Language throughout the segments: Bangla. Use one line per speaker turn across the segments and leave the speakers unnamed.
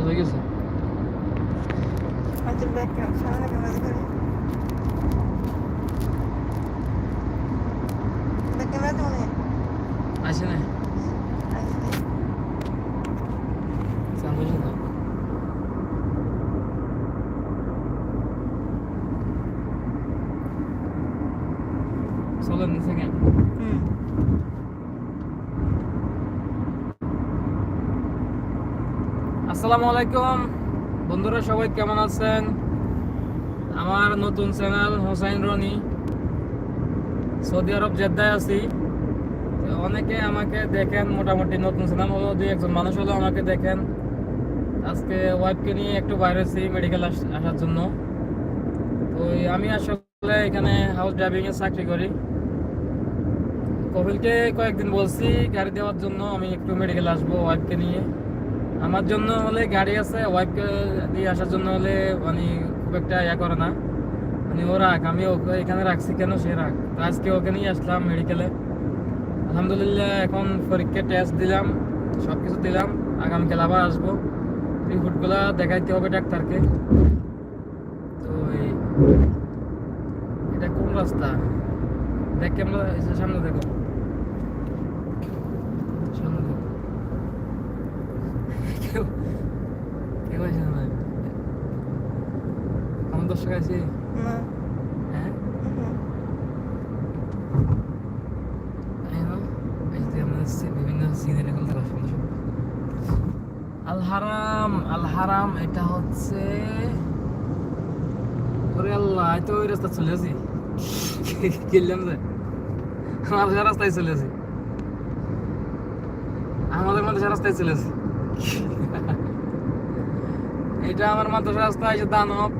চালু হয়ে গেছে
হয়তো ব্যাক সামনে ক্যামেরা ধরে ব্যাক ক্যামেরা তো মনে হয়
আসে না
আসবে
চালু হয়েছে না চলো আসসালামু আলাইকুম। বন্ধুরা, সবাই কেমন আছেন? আমার নতুন channel Hossain Rony. Saudi Arab জেদ্দায় আছি। অনেকে আমাকে দেখেন, মোটামুটি নতুন চ্যানেল হলো, দুই একজন মানুষ হলো আমাকে দেখেন। আজকে ওয়াইফকে নিয়ে একটু বাইরে আছি মেডিকেল আসার জন্য। তো আমি আসলে এখানে হাউস ড্রাইভিং এর চাকরি করি। কপিলকে কয়েকদিন বলছি, গাড়ি দেওয়ার জন্য আমি একটু মেডিকেল আসব ওয়াইফকে নিয়ে। আমার জন্য হলে গাড়ি আছে ওয়াইফকে দিয়ে আসার জন্য হলে মানে খুব একটা ইয়া করে না। মানে ও রাখ আমি ওকে এখানে রাখছি কেন? সে রাখ তো আজকে ওকে নিয়ে আসলাম মেডিকেলে আলহামদুলিল্লাহ, এখন পরীক্ষা টেস্ট দিলাম সব কিছু দিলাম আগামীকাল আবার আসব। রিপোর্টগুলো দেখাইতে হবে ডাক্তারকে। তো এটা কোন রাস্তা? দেখ ক্যামেরা সামনে দেখো। সামনে দেখো। কেউ আসে না আমার দর্শক আছে হ্যাঁ বিভিন্ন সিনের এগুলো দেখা সুন্দর আল হারাম আল হারাম এটা হচ্ছে ওরে আল্লাহ তো ওই রাস্তা চলে আসি কিনলাম যে আমাদের রাস্তায় চলে আসি আমাদের মাদ্রাসা রাস্তায় চলে আসি এটা আমার মাদ্রাসা রাস্তা যে দানব।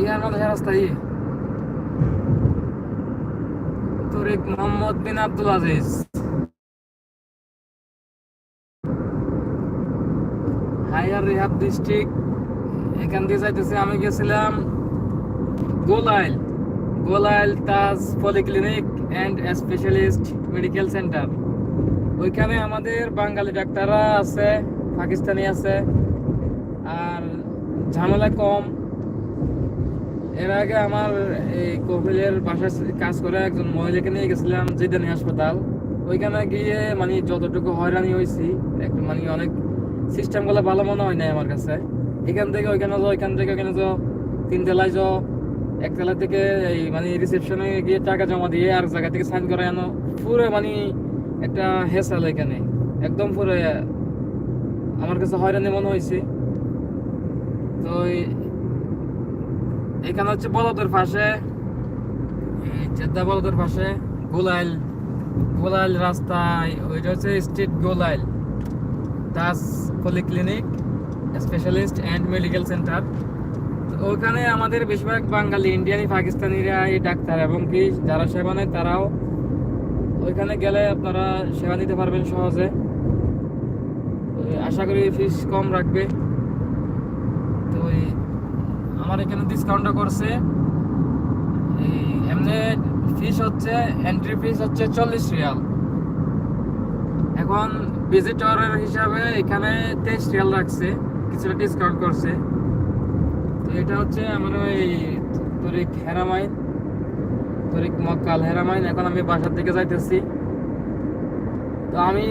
ইয়ার মাদ্রাসা রাস্তা ই Tariq Mohammed bin Abdul Aziz. Higher Rehab district, এখান দিয়ে যাইতেছে, আমি গেছিলাম Ghulail. Ghulail Taj polyclinic and specialist medical centre. ওইখানে আমাদের বাঙালি ডাক্তাররা আছে, পাকিস্তানি আছে, আর ঝামেলা কম। এর আগে আমার এই কপিলের বাসায় কাজ করে একজন মহিলাকে নিয়ে গেছিলাম, জিদানি হাসপাতাল। ওইখানে গিয়ে মানে যতটুকু হয়রানি হয়েছি একটু মানে অনেক সিস্টেমগুলো ভালো মনে হয় নাই আমার কাছে। এখান থেকে ওইখানে যাও ওইখান থেকে ওইখানে যাও, তিন তলায় যাও, এক তলা থেকে এই মানে রিসেপশনে গিয়ে টাকা জমা দিয়ে আর জায়গা থেকে সাইন করে আনো। পুরো মানে একটা হেসাল এখানে একদম পুরো আমার কাছে হয়রানি মনে হয়েছে তো এখানে হচ্ছে বলদের পাশে জেদ্দা বলদের পাশে গোলাইল। গোলাইল রাস্তায়, ওইটা হচ্ছে street Ghulail. Das polyclinic specialist and medical centre. ওখানে আমাদের বেশিরভাগ বাঙালি, ইন্ডিয়ানি, পাকিস্তানিরা এই ডাক্তার এবং কি যারা সেবা নেয় তারাও ওইখানে গেলে আপনারা সেবা নিতে পারবেন সহজে। আশা করি ফিস কম রাখবে। তো আমার এখানে ডিসকাউন্টটা করছে। এই এমনি ফিস হচ্ছে এন্ট্রি ফিস হচ্ছে চল্লিশ রিয়াল। এখন ভিজিটরের হিসাবে এখানে তেইশ রিয়াল রাখছে, কিছুটা ডিসকাউন্ট করছে। তো এটা হচ্ছে আমার ওই তরিক হেরামাইন। তরিক মক্কাল হেরামাইন এখন আমি বাসার দিকে যাইতেছি। তো আমি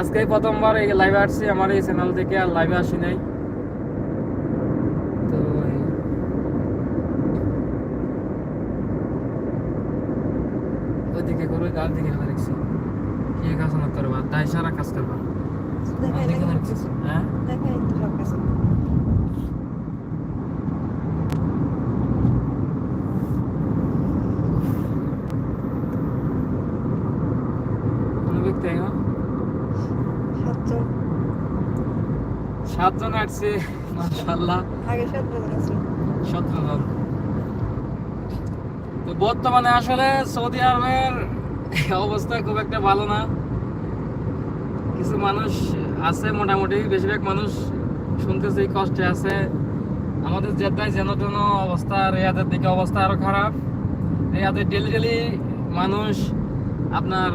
আজকে প্রথমবার এই লাইভে আসছি আমার এই চ্যানেল থেকে আর লাইভে আসি নাই। তো ওইদিকে করো আর দিকে দেখছি। কে কাজ না করবা? তাই সারা কাজ করবা। হ্যাঁ
দেখাই তো সব কিছু
কোনো ব্যক্তি আইনো
সাতজন
সাতজন আসছে মাশাআল্লাহ।
আগে সাতজন আছে
সতেরো তো বর্তমানে আসলে সৌদি আরবের অবস্থা খুব একটা ভালো না। কিছু মানুষ আছে মোটামুটি বেশিরভাগ মানুষ শুনতেছি কষ্টে আছে। আমাদের জেদ্দায় যেন তেন অবস্থা রেয়াদের দিকে অবস্থা আরও খারাপ। রেয়াদের ডেলি ডেলি মানুষ আপনার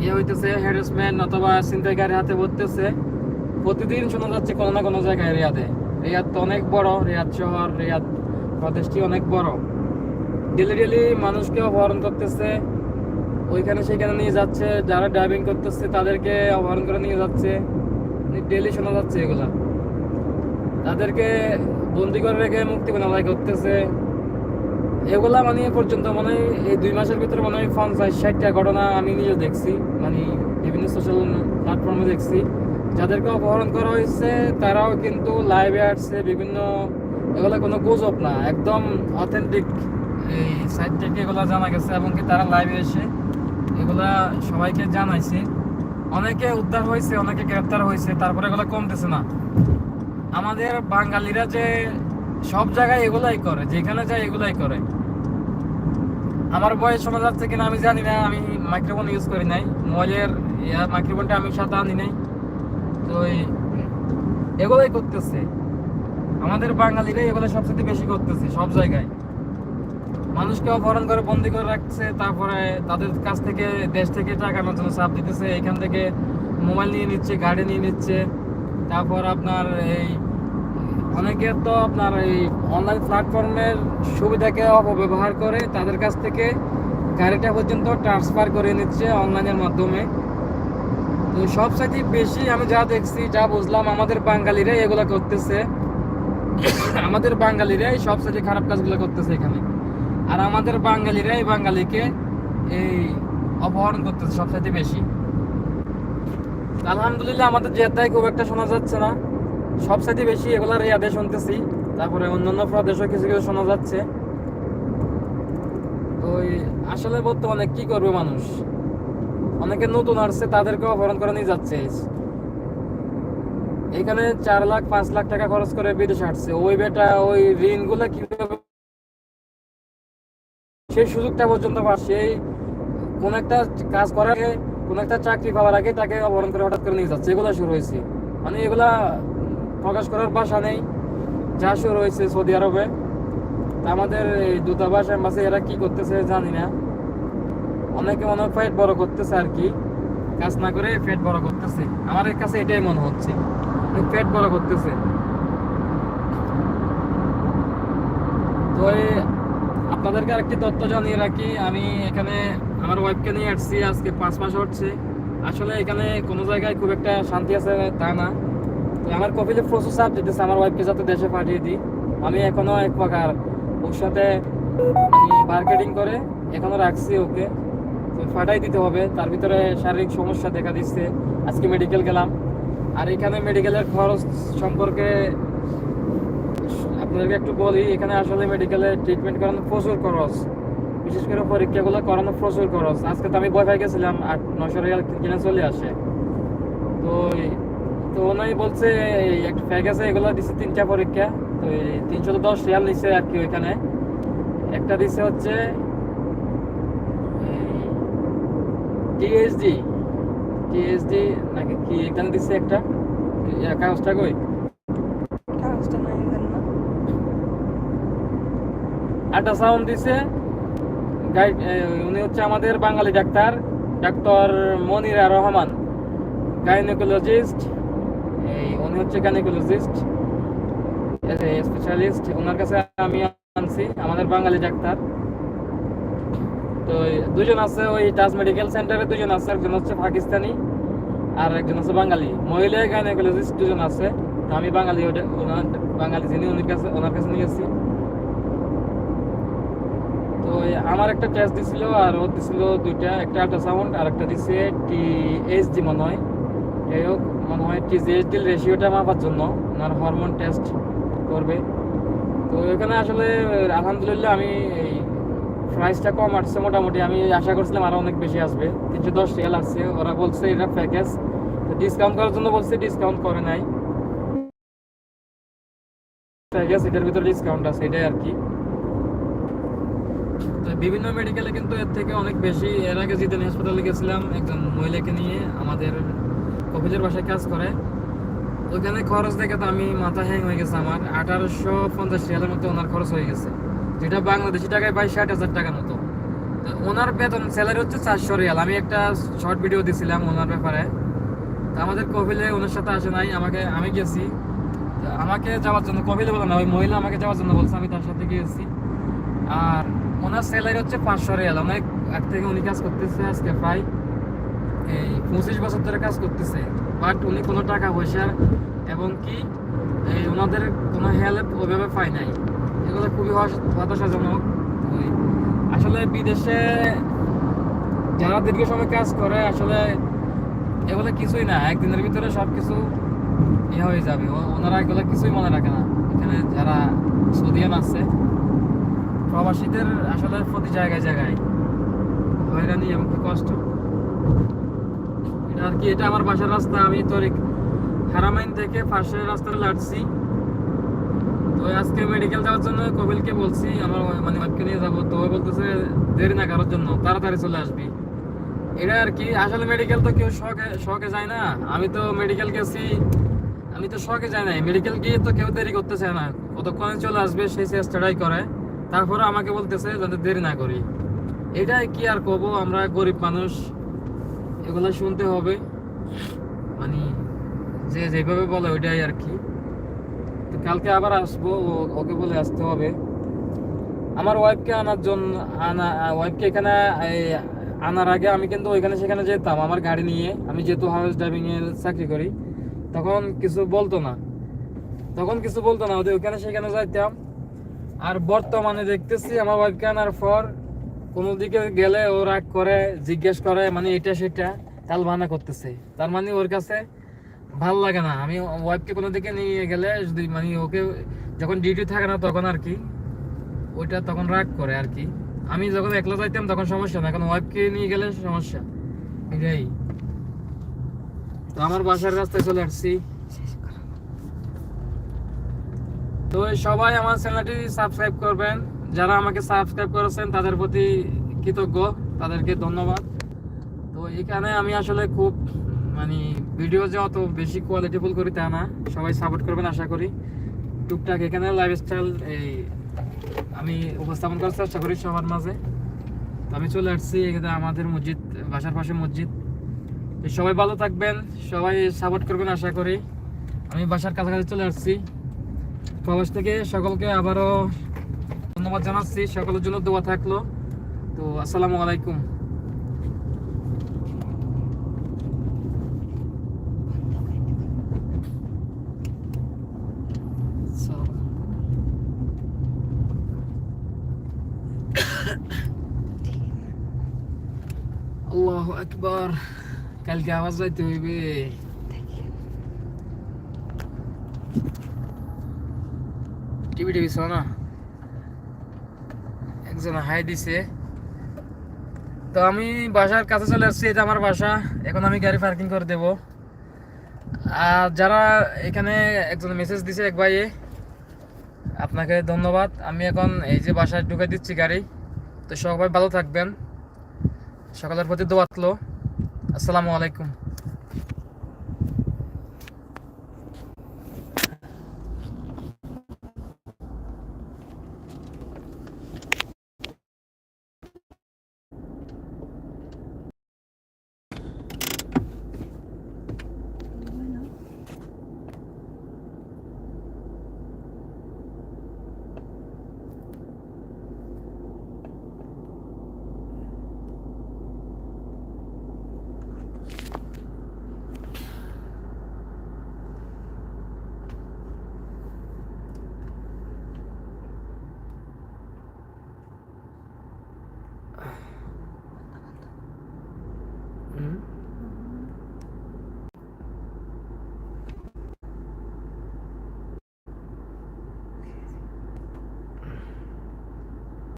ইয়ে হইতেছে হ্যারাসমেন্ট অথবা ছিনতাইকারী হাতে পড়তেছে প্রতিদিন শোনা যাচ্ছে কোনো না কোনো জায়গায় রিয়াদে। রিয়াদ তো অনেক বড়, রিয়াদ শহর, রিয়াদ প্রদেশটি অনেক বড়। ডেলি ডেলি মানুষকে অপহরণ করতেছে। ওইখানে সেখানে নিয়ে যাচ্ছে, যারা ড্রাইভিং করতেছে তাদেরকে অপহরণ করে নিয়ে যাচ্ছে। ডেলি শোনা যাচ্ছে এগুলা। তাদেরকে বন্দি করে রেখে মুক্তি বানালাই করতেছে। এগুলা মানে পর্যন্ত মানে এই দুই মাসের ভিতরে মনে হয় পঞ্চাশ ষাটটা ঘটনা আমি নিজে দেখছি। মানে বিভিন্ন সোশ্যাল প্ল্যাটফর্মে দেখছি। যাদেরকে অপহরণ করা হয়েছে, তারাও কিন্তু লাইভে আসছে বিভিন্ন, এগুলা কোনো গুজব না, একদম অথেন্টিক এই সাইট থেকে এগুলা জানা গেছে এবং কি তারা লাইভে এসে এগুলা সবাইকে জানাইছে। অনেকে উদ্ধার হয়েছে, অনেকে গ্রেপ্তার হয়েছে, তারপরে এগুলা কমতেছে না। আমাদের বাঙালিরা যে সব জায়গায় এগুলাই করে, যেখানে যায় এগুলাই করে। আমার বয়স শোনা যাচ্ছে কিনা আমি জানি না, আমি মাইক্রোফোন ইউজ করি নাই। মোবাইলের মাইক্রোফোনটা আমি সাথে আনি নাই। তো এগুলাই করতেছে। আমাদের বাঙালিরাই এগুলো সবচেয়ে বেশি করতেছে, সব জায়গায়। মানুষকে অপহরণ করে, বন্দি করে রাখছে, তারপরে তাদের কাছ থেকে, দেশ থেকে টাকা আনার জন্য চাপ দিতেছে, এখান থেকে মোবাইল নিয়ে নিচ্ছে, গাড়ি নিয়ে নিচ্ছে। তারপর আপনার এই, অনেকে তো আপনার এই অনলাইন প্ল্যাটফর্মের সুবিধাকে অপব্যবহার করে, তাদের কাছ থেকে গাড়িটা পর্যন্ত ট্রান্সফার করে নিচ্ছে অনলাইনের মাধ্যমে। তো সব সাথে বেশি আমি যা দেখছি, যা বুঝলাম, আমাদের বাঙালিরাই এগুলো করতেছে। আমাদের বাঙালিরাই সব সাথে খারাপ কাজগুলো করতেছে এখানে। আর আমাদের বাঙালিরাই বাঙালিকে এই অপহরণ করতেছে সব সাথে বেশি। আলহামদুলিল্লাহ আমাদের জেদ্দায় খুব একটা শোনা যাচ্ছে না। সব সাথে বেশি এগুলা রিয়াদে শুনতেছি। তারপরে অন্যান্য প্রদেশও কিছু কিছু শোনা যাচ্ছে। তো আসলে বর্তমানে কি করবে মানুষ? অনেকে নতুন আসছে তাদেরকে অপহরণ করে নিয়ে যাচ্ছে। এখানে চার লাখ, পাঁচ লাখ টাকা খরচ করে বিদেশে আসছে ওই বেটা, ওই ঋণগুলা কীভাবে সেই সুযোগটা পর্যন্ত পাচ্ছে। সেই কোন একটা কাজ করার আগে, কোন একটা চাকরি পাওয়ার আগে তাকে অপহরণ করে হঠাৎ করে নিয়ে যাচ্ছে। এগুলা শুরু হয়েছে। মানে এগুলা প্রকাশ করার ভাষা নেই। যা শুরু হয়েছে সৌদি আরবে। আমাদের এই দূতাবাস, এম্বাসি, এরা কি করতেছে জানি না। অনেকে মনে হয় পেট বড় করতেছে আর কি। কাজ না করে পেট বড় করতেছে। আমার কাছে এটাই মনে হচ্ছে। পেট বড় করতেছে। তো আপনাদেরকে আরেকটি তথ্য জানিয়ে রাখি। আমি এখানে আমার ওয়াইফকে নিয়ে আসছি। আজকে পাঁচ মাস হচ্ছে। আসলে এখানে কোনো জায়গায় খুব একটা শান্তি আছে তা না। তো আমার কপিলে প্রচুর চাপ দিতেছে আমার ওয়াইফকে যাতে দেশে পাঠিয়ে দিই। আমি এখনও এক প্রকার ওর সাথে মার্কেটিং করে এখনও রাখছি ওকে। ফাটাই দিতে হবে। তার ভিতরে শারীরিক সমস্যা দেখা দিচ্ছে। আজকে মেডিকেল গেলাম। আর এখানে মেডিকেলের খরচ সম্পর্কে আপনাদেরকে একটু বলি, এখানে আসলে মেডিকেলে ট্রিটমেন্ট করানো প্রচুর খরচ। বিশেষ করে পরীক্ষাগুলো করানো প্রচুর খরচ। আজকে তো আমি বয় পাই গেছিলাম, আট নশো রিয়াল কিনে চলে আসে। তো তো ওনাই বলছে একটা প্যাক আছে, এগুলো দিচ্ছে তিনটা পরীক্ষা। তো এই তিনশো দশ রিয়াল নিচ্ছে আর কি ওইখানে। একটা দিচ্ছে হচ্ছে টিএসডি টিএসডি নাকি কি এখানে দিচ্ছে একটা? কাগজটা কই?
নাই দেন
দিছে। গাইড উনি হচ্ছে আমাদের বাঙালি doctor doctor Monira Rahman gynaecologist এই উনি হচ্ছে গাইনোকোলজিস্ট স্পেশালিস্ট ওনার কাছে আমি আনছি আমাদের বাঙালি ডাক্তার। তো দুজন আছে ওই টাচ মেডিকেল সেন্টারে দুজন আছে, একজন হচ্ছে পাকিস্তানি আর একজন আছে বাঙালি। মহিলা গাইনোকোলজিস্ট দুজন আছে আমি বাঙালি বাঙালি যিনি, উনির কাছে, ওনার কাছে নিয়ে গেছি তো আমার একটা টেস্ট দিছিল আর ও দিছিল দুইটা, একটা আল্ট্রাসাউন্ড আর একটা দিছে টি এইচডি মনে হয়। যাই হোক, মনে হয় টি এইচডি রেশিওটা মাপার জন্য ওনার হরমোন টেস্ট করবে। তো এখানে আসলে আলহামদুলিল্লাহ আমি এই প্রাইসটা কম আসছে মোটামুটি। আমি আশা করছিলাম আরও অনেক বেশি আসবে। তিনশো দশ রিয়াল আসছে ওরা বলছে এটা প্যাকেজ ডিসকাউন্ট করার জন্য বলছে ডিসকাউন্ট করে নাই। প্যাকেজ এটার ভিতরে ডিসকাউন্ট আছে, এটাই আর কি। তো বিভিন্ন মেডিকেলে কিন্তু এর থেকে অনেক বেশি। এর আগে জিতেন হাসপাতালে গেছিলাম, একজন মহিলাকে নিয়ে আমাদের কপিলের বাসায় কাজ করে। ওইখানে খরচ দেখে তো আমি মাথা হ্যাং হয়ে গেছে আমার। আঠারোশো পঞ্চাশ রিয়ালের মতো ওনার খরচ হয়ে গেছে। যেটা বাংলাদেশি টাকায় প্রায় ষাট হাজার টাকার মতো। তো ওনার বেতন স্যালারি হচ্ছে চারশো রিয়াল। আমি একটা শর্ট ভিডিও দিছিলাম ওনার ব্যাপারে। তো আমাদের কপিলে ওনার সাথে আসে নাই, আমাকে, আমি গেছি। আমাকে যাওয়ার জন্য, কপিলে বলে না, ওই মহিলা আমাকে যাওয়ার জন্য বলছে, আমি তার সাথে গিয়েছি। আর ওনার স্যালারি হচ্ছে পাঁচশো রিয়াল। অনেক, আগ থেকে উনি কাজ করতেছে আজকে প্রায় এই পঁচিশ বছর ধরে কাজ করতেছে। বাট উনি কোনো টাকা পয়সা এবং কি, এই ওনাদের কোনো হেল্প ওইভাবে পায় নাই। এগুলো খুবই হতাশ- হতাশাজনক আসলে বিদেশে যারা দীর্ঘ সময় কাজ করে, আসলে এগুলো কিছুই না। একদিনের ভিতরে সব কিছু ইয়ে হয়ে যাবে। ওনারা এগুলো কিছুই মনে রাখে না। এখানে যারা সৌদিয়ান আছে, প্রবাসীদের আসলে প্রতি জায়গায় জায়গায় হয়রানি এবং কি কষ্ট। এটা আর কি, এটা আমার বাসার রাস্তা। আমি তো হারামাইন থেকে পাশের রাস্তাটা লাটছি। তো আজকে মেডিকেল যাওয়ার জন্য কবিলকে বলছি, আমার মানে ওয়াইফকে নিয়ে যাব। তো বলতেছে, দেরি না, করার জন্য। তাড়াতাড়ি চলে আসবি। এটা আর কি, আসলে মেডিকেল তো কেউ শখে শখে যায় না। আমি তো মেডিকেল গেছি, আমি তো শখে যাই নাই। মেডিকেল গিয়ে তো কেউ দেরি করতে চায় না। কতক্ষণে চলে আসবে সেই চেষ্টাটাই করে। তারপরে আমাকে বলতেছে যাতে দেরি না করি। এটাই কি আর কব আমরা গরিব মানুষ। এগুলো শুনতে হবে। মানে যে যেভাবে বলে, ওইটাই আর কি। তো কালকে আবার আসব ওকে বলে আসতে হবে। আমার ওয়াইফকে আনার জন্য আনা ওয়াইফকে এখানে আনার আগে আমি কিন্তু ওইখানে সেখানে যেতাম, আমার গাড়ি নিয়ে। আমি যেহেতু হাউস ড্রাইভিং এর চাকরি করি, তখন কিছু বলতো না। তখন কিছু বলতো না, ওদের ওখানে সেখানে যাইতাম। আর বর্তমানে দেখতেছি আমার ওয়াইফকে আনার পর কোনো দিকে গেলে ও রাগ করে, জিজ্ঞেস করে মানে এটা সেটা? তাল বানা করতেছে। তার মানে ওর কাছে ভালো লাগে না। আমি ওয়াইফকে কোনো দিকে নিয়ে গেলে যদি মানে ওকে যখন ডিউটি থাকে না তখন আর কি, ওইটা তখন রাগ করে আর কি। আমি যখন একলা যাইতাম তখন সমস্যা না, এখন ওয়াইফকে নিয়ে গেলে সমস্যা। এটাই। তো আমার বাসার রাস্তায় চলে আসছি। তো সবাই আমার চ্যানেলটি সাবস্ক্রাইব করবেন। যারা আমাকে সাবস্ক্রাইব করেছেন, তাদের প্রতি কৃতজ্ঞ। তাদেরকে ধন্যবাদ। তো এখানে আমি আসলে খুব মানে ভিডিও যে অত বেশি কোয়ালিটিফুল করি তা না। সবাই সাপোর্ট করবেন আশা করি। টুকটাক এখানে লাইফস্টাইল এই আমি উপস্থাপন করার চেষ্টা করি সবার মাঝে। তো আমি চলে আসছি এখানে আমাদের মসজিদ, বাসার পাশে মসজিদ। সবাই ভালো থাকবেন, সবাই সাপোর্ট করবেন আশা করি। আমি বাসার কাছাকাছি চলে আসছি। প্রবাস থেকে সকলকে আবারও ধন্যবাদ জানাচ্ছি। সকলের জন্য দোয়া থাকল। তো আসসালামু আলাইকুম So- আল্লাহু আকবার কালকে আওয়াজ যাইতে হইবে। টিভি টিভি না। একজন হাই দিছে। তো আমি বাসার কাছে চলে আসছি, এটা আমার বাসা। এখন আমি গাড়ি পার্কিং করে দেব। আর যারা এখানে একজন মেসেজ দিছে এক ভাইয়ে, আপনাকে ধন্যবাদ। আমি এখন এই যে বাসায় ঢুকে দিচ্ছি গাড়ি। তো সবাই ভালো থাকবেন। সকলের প্রতি দোয়াতলো আসসালামু আলাইকুম।